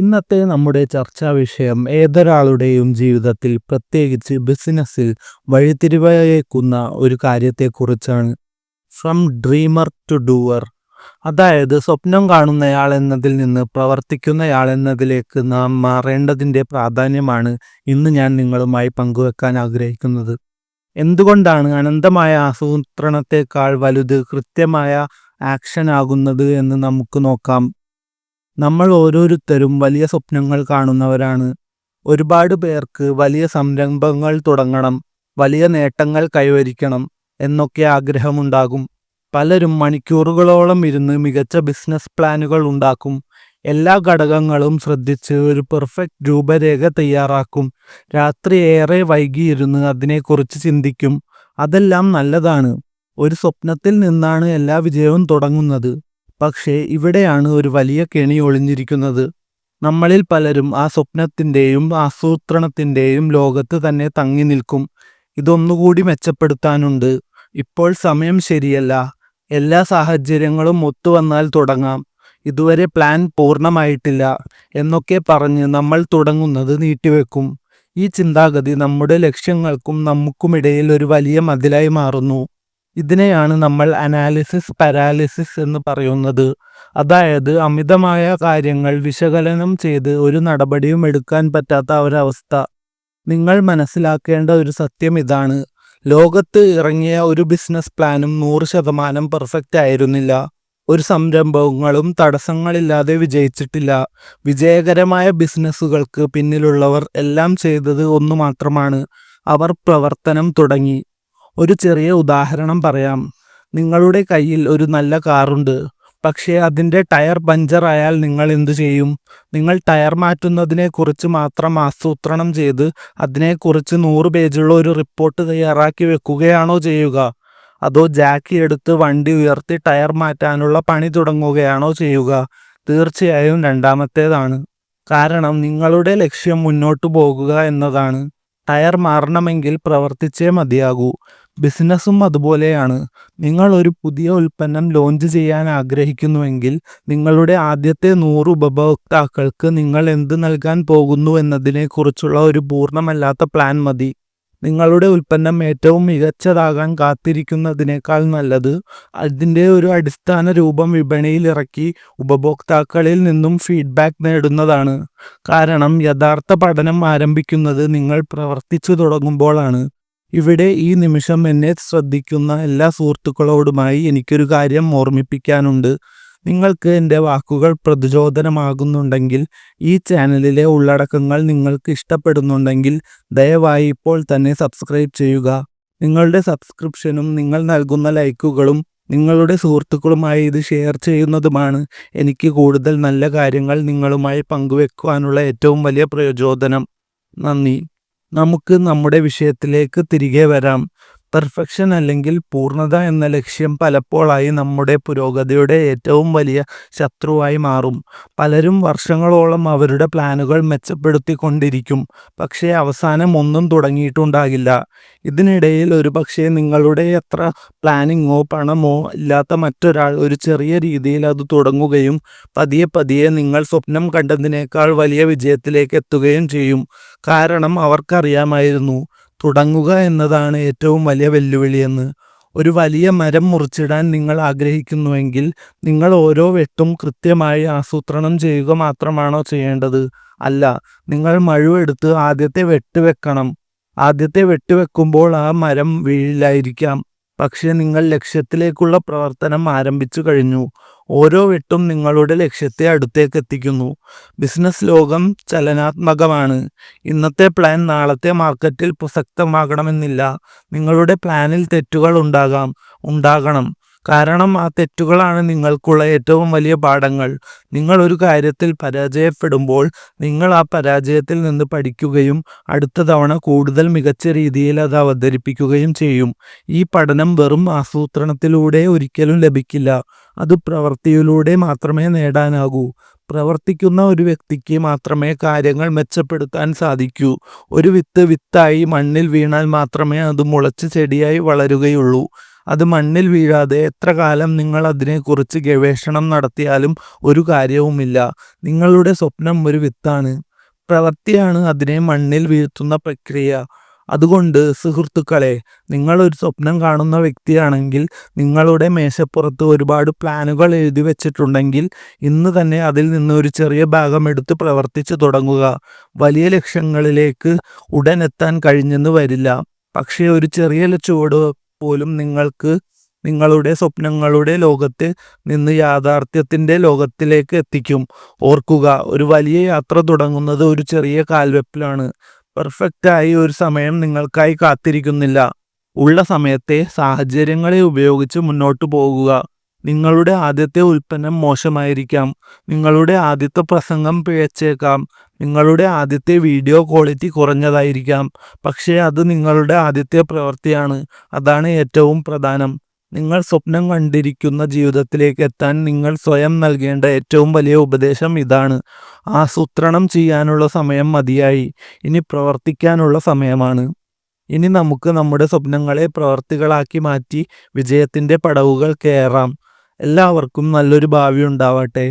ഇന്നത്തെ നമ്മുടെ ചർച്ചാ വിഷയം ഏതൊരാളുടെയും ജീവിതത്തിൽ പ്രത്യേകിച്ച് ബിസിനസ്സിൽ വഴിത്തിരിവയേക്കുന്ന ഒരു കാര്യത്തെക്കുറിച്ചാണ്. ഫ്രം ഡ്രീമർ ടു ഡൂവർ അതായത് സ്വപ്നം കാണുന്നയാൾ എന്നതിൽ നിന്ന് പ്രവർത്തിക്കുന്നയാൾ എന്നതിലേക്ക് നാം മാറേണ്ടതിന്റെ പ്രാധാന്യമാണ് ഇന്ന് ഞാൻ നിങ്ങളുമായി പങ്കുവെക്കാൻ ആഗ്രഹിക്കുന്നത്. എന്തുകൊണ്ടാണ് അനന്തമായ ആസൂത്രണത്തെക്കാൾ വലുത് കൃത്യമായ ആക്ഷൻ ആകുന്നത് എന്ന് നമുക്ക് നോക്കാം. നമ്മൾ ഓരോരുത്തരും വലിയ സ്വപ്നങ്ങൾ കാണുന്നവരാണ്. ഒരുപാട് പേർക്ക് വലിയ സംരംഭങ്ങൾ തുടങ്ങണം വലിയ നേട്ടങ്ങൾ കൈവരിക്കണം എന്നൊക്കെ ആഗ്രഹമുണ്ടാകും. പലരും മണിക്കൂറുകളോളം ഇരുന്ന് മികച്ച ബിസിനസ് പ്ലാനുകൾ ഉണ്ടാക്കും. എല്ലാ ഘടകങ്ങളും ശ്രദ്ധിച്ച് ഒരു പെർഫെക്റ്റ് രൂപരേഖ തയ്യാറാക്കും. രാത്രി ഏറെ വൈകിയിരുന്ന് അതിനെക്കുറിച്ച് ചിന്തിക്കും. അതെല്ലാം നല്ലതാണ്. ഒരു സ്വപ്നത്തിൽ നിന്നാണ് എല്ലാ വിജയവും തുടങ്ങുന്നത്. പക്ഷേ ഇവിടെയാണ് ഒരു വലിയ കെണി ഒളിഞ്ഞിരിക്കുന്നത്. നമ്മളിൽ പലരും ആ സ്വപ്നത്തിന്റെയും ആസൂത്രണത്തിന്റെയും ലോകത്ത് തന്നെ തങ്ങി നിൽക്കും. ഇതൊന്നുകൂടി മെച്ചപ്പെടുത്താനുണ്ട്. ഇപ്പോൾ സമയം ശരിയല്ല. എല്ലാ സാഹചര്യങ്ങളും ഒത്തുവന്നാൽ തുടങ്ങാം. ഇതുവരെ പ്ലാൻ പൂർണമായിട്ടില്ല എന്നൊക്കെ പറഞ്ഞ് നമ്മൾ തുടങ്ങുന്നത് നീട്ടിവെക്കും. ഈ ചിന്താഗതി നമ്മുടെ ലക്ഷ്യങ്ങൾക്കും നമുക്കുമിടയിൽ ഒരു വലിയ മതിലായി മാറുന്നു. ഇതിനെയാണ് നമ്മൾ അനാലിസിസ് പരാലിസിസ് എന്ന് പറയുന്നത്. അതായത് അമിതമായ കാര്യങ്ങൾ വിശകലനം ചെയ്ത് ഒരു നടപടിയും എടുക്കാൻ പറ്റാത്ത ഒരവസ്ഥ. നിങ്ങൾ മനസ്സിലാക്കേണ്ട ഒരു സത്യം ഇതാണ്. ലോകത്ത് ഇറങ്ങിയ ഒരു ബിസിനസ് പ്ലാനും നൂറ് ശതമാനം പെർഫെക്റ്റ് ആയിരുന്നില്ല. ഒരു സംരംഭങ്ങളും തടസ്സങ്ങളില്ലാതെ വിജയിച്ചിട്ടില്ല. വിജയകരമായ ബിസിനസ്സുകൾക്ക് പിന്നിലുള്ളവർ എല്ലാം ചെയ്തത് ഒന്നു മാത്രമാണ്. അവർ പ്രവർത്തനം തുടങ്ങി. ഒരു ചെറിയ ഉദാഹരണം പറയാം. നിങ്ങളുടെ കയ്യിൽ ഒരു നല്ല കാറുണ്ട്. പക്ഷേ അതിന്റെ ടയർ പഞ്ചറായാൽ നിങ്ങൾ എന്തു ചെയ്യും? നിങ്ങൾ ടയർ മാറ്റുന്നതിനെക്കുറിച്ച് മാത്രം ആസൂത്രണം ചെയ്ത് അതിനെക്കുറിച്ച് നൂറ് പേജുള്ള ഒരു റിപ്പോർട്ട് തയ്യാറാക്കി വെക്കുകയാണോ ചെയ്യുക? അതോ ജാക്കി എടുത്ത് വണ്ടി ഉയർത്തി ടയർ മാറ്റാനുള്ള പണി തുടങ്ങുകയാണോ ചെയ്യുക? തീർച്ചയായും രണ്ടാമത്തേതാണ്. കാരണം നിങ്ങളുടെ ലക്ഷ്യം മുന്നോട്ടു പോകുക എന്നതാണ്. ടയർ മാറണമെങ്കിൽ പ്രവർത്തിച്ചേ മതിയാകൂ. ബിസിനസ്സും അതുപോലെയാണ്. നിങ്ങൾ ഒരു പുതിയ ഉൽപ്പന്നം ലോഞ്ച് ചെയ്യാൻ ആഗ്രഹിക്കുന്നുവെങ്കിൽ നിങ്ങളുടെ ആദ്യത്തെ നൂറ് ഉപഭോക്താക്കൾക്ക് നിങ്ങൾ എന്ത് നൽകാൻ പോകുന്നു എന്നതിനെക്കുറിച്ചുള്ള ഒരു പൂർണമല്ലാത്ത പ്ലാൻ മതി. നിങ്ങളുടെ ഉൽപ്പന്നം ഏറ്റവും മികച്ചതാകാൻ കാത്തിരിക്കുന്നതിനേക്കാൾ നല്ലത് അതിന്റെ ഒരു അടിസ്ഥാന രൂപം വിപണിയിൽ ഇറക്കി ഉപഭോക്താക്കളിൽ നിന്നും ഫീഡ്ബാക്ക് നേടുന്നതാണ്. കാരണം യഥാർത്ഥ പഠനം ആരംഭിക്കുന്നത് നിങ്ങൾ പ്രവർത്തിച്ചു തുടങ്ങുമ്പോഴാണ്. ഇവിടെ ഈ നിമിഷം എന്നെ ശ്രദ്ധിക്കുന്ന എല്ലാ സുഹൃത്തുക്കളോടുമായി എനിക്കൊരു കാര്യം ഓർമ്മിപ്പിക്കാനുണ്ട്. നിങ്ങൾക്ക് എന്റെ വാക്കുകൾ പ്രതിചോദനമാകുന്നുണ്ടെങ്കിൽ ഈ ചാനലിലെ ഉള്ളടക്കങ്ങൾ നിങ്ങൾക്ക് ഇഷ്ടപ്പെടുന്നുണ്ടെങ്കിൽ ദയവായി ഇപ്പോൾ തന്നെ സബ്സ്ക്രൈബ് ചെയ്യുക. നിങ്ങളുടെ സബ്സ്ക്രിപ്ഷനും നിങ്ങൾ നൽകുന്ന ലൈക്കുകളും നിങ്ങളുടെ സുഹൃത്തുക്കളുമായി ഇത് ഷെയർ ചെയ്യുന്നതുമാണ് എനിക്ക് കൂടുതൽ നല്ല കാര്യങ്ങൾ നിങ്ങളുമായി പങ്കുവെക്കുവാനുള്ള ഏറ്റവും വലിയ പ്രയോജനം. നന്ദി. നമുക്ക് നമ്മുടെ വിഷയത്തിലേക്ക് തിരികെ വരാം. പെർഫെക്ഷൻ അല്ലെങ്കിൽ പൂർണത എന്ന ലക്ഷ്യം പലപ്പോഴായി നമ്മുടെ പുരോഗതിയുടെ ഏറ്റവും വലിയ ശത്രുവായി മാറും. പലരും വർഷങ്ങളോളം അവരുടെ പ്ലാനുകൾ മെച്ചപ്പെടുത്തിക്കൊണ്ടിരിക്കും. പക്ഷേ അവസാനം ഒന്നും തുടങ്ങിയിട്ടുണ്ടാകില്ല. ഇതിനിടയിൽ ഒരു പക്ഷേ നിങ്ങളുടെ എത്ര പ്ലാനിങ്ങോ പണമോ ഇല്ലാത്ത മറ്റൊരാൾ ഒരു ചെറിയ രീതിയിൽ അത് തുടങ്ങുകയും പതിയെ പതിയെ നിങ്ങൾ സ്വപ്നം കണ്ടതിനേക്കാൾ വലിയ വിജയത്തിലേക്ക് എത്തുകയും ചെയ്യും. കാരണം അവർക്കറിയാമായിരുന്നു തുടങ്ങുക എന്നതാണ് ഏറ്റവും വലിയ വെല്ലുവിളിയെന്ന് ഒരു വലിയ മരം മുറിച്ചിടാൻ നിങ്ങൾ ആഗ്രഹിക്കുന്നുവെങ്കിൽ നിങ്ങൾ ഓരോ വെട്ടും കൃത്യമായി ആസൂത്രണം ചെയ്യുക മാത്രമാണോ ചെയ്യേണ്ടത്? അല്ല നിങ്ങൾ മഴുവെടുത്ത് ആദ്യത്തെ വെട്ട് വെക്കണം. ആദ്യത്തെ വെട്ട് വെക്കുമ്പോൾ ആ മരം വീഴില്ലായിരിക്കാം പക്ഷേ നിങ്ങൾ ലക്ഷ്യത്തിലേക്കുള്ള പ്രവർത്തനം ആരംഭിച്ചു കഴിഞ്ഞു. ഓരോ വെട്ടും നിങ്ങളുടെ ലക്ഷ്യത്തെ അടുത്തേക്ക് എത്തിക്കുന്നു ബിസിനസ് ലോകം ചലനാത്മകമാണ്. ഇന്നത്തെ പ്ലാൻ നാളത്തെ മാർക്കറ്റിൽ പ്രസക്തമാകണമെന്നില്ല. നിങ്ങളുടെ പ്ലാനിൽ തെറ്റുകൾ ഉണ്ടാകാം. ഉണ്ടാകണം. കാരണം ആ തെറ്റുകളാണ് നിങ്ങൾക്കുള്ള ഏറ്റവും വലിയ പാഠങ്ങൾ. നിങ്ങൾ ഒരു കാര്യത്തിൽ പരാജയപ്പെടുമ്പോൾ നിങ്ങൾ ആ പരാജയത്തിൽ നിന്ന് പഠിക്കുകയും അടുത്ത തവണ കൂടുതൽ മികച്ച രീതിയിൽ അത് അവതരിപ്പിക്കുകയും ചെയ്യും. ഈ പഠനം വെറും ആസൂത്രണത്തിലൂടെ ഒരിക്കലും ലഭിക്കില്ല. അത് പ്രവൃത്തിയിലൂടെ മാത്രമേ നേടാനാകൂ. പ്രവർത്തിക്കുന്ന ഒരു വ്യക്തിക്ക് മാത്രമേ കാര്യങ്ങൾ മെച്ചപ്പെടുത്താൻ സാധിക്കൂ. ഒരു വിത്ത് വിത്തായി മണ്ണിൽ വീണാൽ മാത്രമേ അത് മുളച്ച് ചെടിയായി വളരുകയുള്ളൂ. അത് മണ്ണിൽ വീഴാതെ എത്ര കാലം നിങ്ങൾ അതിനെക്കുറിച്ച് ഗവേഷണം നടത്തിയാലും ഒരു കാര്യവുമില്ല. നിങ്ങളുടെ സ്വപ്നം ഒരു വിത്താണ്. പ്രവൃത്തിയാണ് അതിനെ മണ്ണിൽ വീഴ്ത്തുന്ന പ്രക്രിയ. അതുകൊണ്ട് സുഹൃത്തുക്കളെ നിങ്ങൾ ഒരു സ്വപ്നം കാണുന്ന വ്യക്തിയാണെങ്കിൽ നിങ്ങളുടെ മേശപ്പുറത്ത് ഒരുപാട് പ്ലാനുകൾ എഴുതി വെച്ചിട്ടുണ്ടെങ്കിൽ ഇന്ന് തന്നെ അതിൽ നിന്ന് ഒരു ചെറിയ ഭാഗം എടുത്ത് പ്രവർത്തിച്ചു തുടങ്ങുക. വലിയ ലക്ഷ്യങ്ങളിലേക്ക് ഉടനെത്താൻ കഴിഞ്ഞെന്ന് വരില്ല. പക്ഷേ ഒരു ചെറിയ ചുവട് പോലും നിങ്ങൾക്ക് നിങ്ങളുടെ സ്വപ്നങ്ങളുടെ ലോകത്ത് നിന്ന് യാഥാർത്ഥ്യത്തിന്റെ ലോകത്തിലേക്ക് എത്തിക്കും. ഓർക്കുക ഒരു വലിയ യാത്ര തുടങ്ങുന്നത് ഒരു ചെറിയ കാൽവെപ്പിലാണ്. പെർഫെക്റ്റായി ഒരു സമയം നിങ്ങൾക്കായി കാത്തിരിക്കുന്നില്ല. ഉള്ള സമയത്തെ സാഹചര്യങ്ങളെ ഉപയോഗിച്ച് മുന്നോട്ട് പോകുക. നിങ്ങളുടെ ആദ്യത്തെ ഉൽപ്പന്നം മോശമായിരിക്കാം. നിങ്ങളുടെ ആദ്യത്തെ പ്രസംഗം പിഴച്ചേക്കാം. നിങ്ങളുടെ ആദ്യത്തെ വീഡിയോ ക്വാളിറ്റി കുറഞ്ഞതായിരിക്കാം. പക്ഷേ അത് നിങ്ങളുടെ ആദ്യത്തെ പ്രവൃത്തിയാണ്. അതാണ് ഏറ്റവും പ്രധാനം. നിങ്ങൾ സ്വപ്നം കണ്ടിരിക്കുന്ന ജീവിതത്തിലേക്ക് എത്താൻ നിങ്ങൾ സ്വയം നൽകേണ്ട ഏറ്റവും വലിയ ഉപദേശം ഇതാണ്. ആസൂത്രണം ചെയ്യാനുള്ള സമയം മതിയായി. ഇനി പ്രവർത്തിക്കാനുള്ള സമയമാണ്. ഇനി നമുക്ക് നമ്മുടെ സ്വപ്നങ്ങളെ പ്രവർത്തികളാക്കി മാറ്റി വിജയത്തിന്റെ പടവുകൾ കയറാം. എല്ലാവർക്കും നല്ലൊരു ഭാവി ഉണ്ടാവട്ടെ.